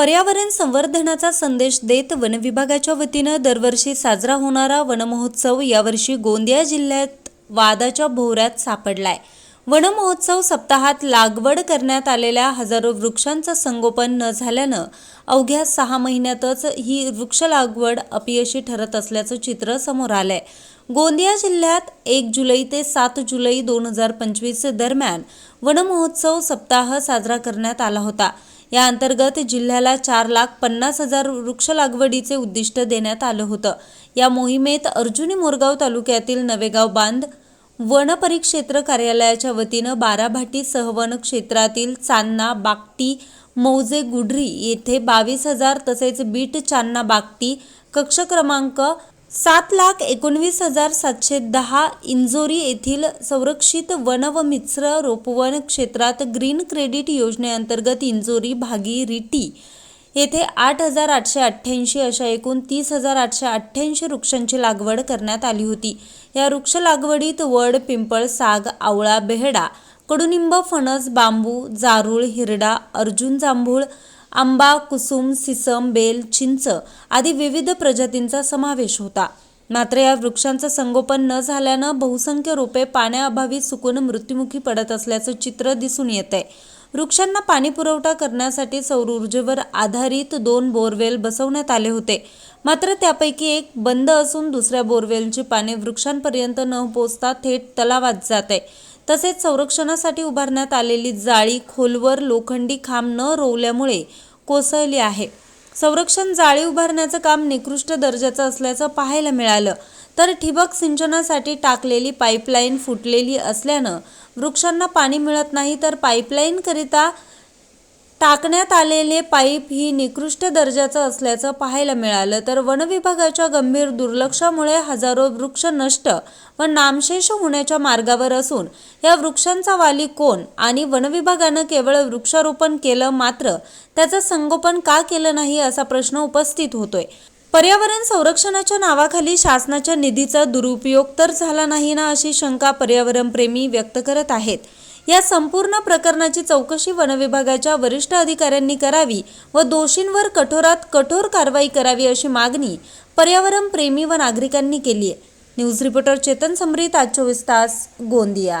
पर्यावरण संवर्धनाचा संदेश देत वनविभागाच्या वतीनं दरवर्षी साजरा होणारा वनमहोत्सव यावर्षी गोंदिया जिल्ह्यात वादाच्या भोवऱ्यात सापडलाय. वनमहोत्सव सप्ताहात लागवड करण्यात आलेल्या हजारो वृक्षांचं संगोपन न झाल्यानं अवघ्या सहा महिन्यातच ही वृक्ष लागवड अपयशी ठरत असल्याचं चित्र समोर आलंय. गोंदिया जिल्ह्यात एक जुलै ते सात जुलै दोन हजार पंचवीस दरम्यान वनमहोत्सव सप्ताह साजरा करण्यात आला होता. या अंतर्गत जिल्ह्याला चार लाख पन्नास हजार वृक्ष लागवडीचे उद्दिष्ट देण्यात आलं होतं. या मोहिमेत अर्जुनी मोरगाव तालुक्यातील नवेगाव बांध वन परिक्षेत्र कार्यालयाच्या वतीनं बाराभाटी सहवन क्षेत्रातील चांना बागटी मौजे गुढरी येथे बावीस हजार तसेच बीट चांना बागटी कक्ष क्रमांक सात लाख एकोणवीस हजार सातशे दहा इंजोरी येथील संरक्षित वन व मिश्र रोपवन क्षेत्रात ग्रीन क्रेडिट योजनेअंतर्गत इंजोरी भागी रिटी येथे आठ हजार आठशे अठ्ठ्याऐंशी अशा एकूण तीस हजार आठशे अठ्ठ्याऐंशी वृक्षांची लागवड करण्यात आली होती. या वृक्ष लागवडीत वड पिंपळ साग आवळा बेहडा कडुनिंब फणस बांबू जारूळ हिरडा अर्जुन जांभूळ आंबा कुसुम सिसम बेल चिंच आदी विविध प्रजातींचा समावेश होता. मात्र या वृक्षांचं संगोपन न झाल्यानं बहुसंख्य रोपे पाण्याअभावी सुकून मृत्युमुखी पडत असल्याचं चित्र दिसून येत आहे वृक्षांना पाणी पुरवठा करण्यासाठी सौर ऊर्जेवर आधारित दोन बोरवेल बसवण्यात आले होते. मात्र त्यापैकी एक बंद असून दुसऱ्या बोरवेलची पाणी वृक्षांपर्यंत न पोचता थेट तलावात जात आहे. तसेच संरक्षणासाठी उभारण्यात आलेली जाळी खोलवर लोखंडी खांब न रोवल्यामुळे कोसळली आहे. संरक्षण जाळी उभारण्याचं काम निकृष्ट दर्जाचं असल्याचं पाहायला मिळालं. तर ठिबक सिंचनासाठी टाकलेली पाईपलाईन फुटलेली असल्यानं वृक्षांना पाणी मिळत नाही तर पाईपलाईनकरिता टाकण्यात आलेले पाईप ही निकृष्ट दर्जाचं असल्याचं पाहायला मिळालं. तर वनविभागाच्या गंभीर दुर्लक्षामुळे हजारो वृक्ष नष्ट व नामशेष होण्याच्या मार्गावर असून या वृक्षांचा वाली कोण आणि वनविभागानं केवळ वृक्षारोपण केलं मात्र त्याचं संगोपन का केलं नाही असा प्रश्न उपस्थित होतोय. पर्यावरण संरक्षणाच्या नावाखाली शासनाच्या निधीचा दुरुपयोग तर झाला नाही ना अशी शंका पर्यावरणप्रेमी व्यक्त करत आहेत. या संपूर्ण प्रकरणाची चौकशी वनविभागाच्या वरिष्ठ अधिकाऱ्यांनी करावी व दोषींवर कठोरात कठोर कारवाई करावी अशी मागणी पर्यावरण प्रेमी व नागरिकांनी केली आहे. न्यूज रिपोर्टर चेतन समरीत आज चोवीस तास गोंदिया.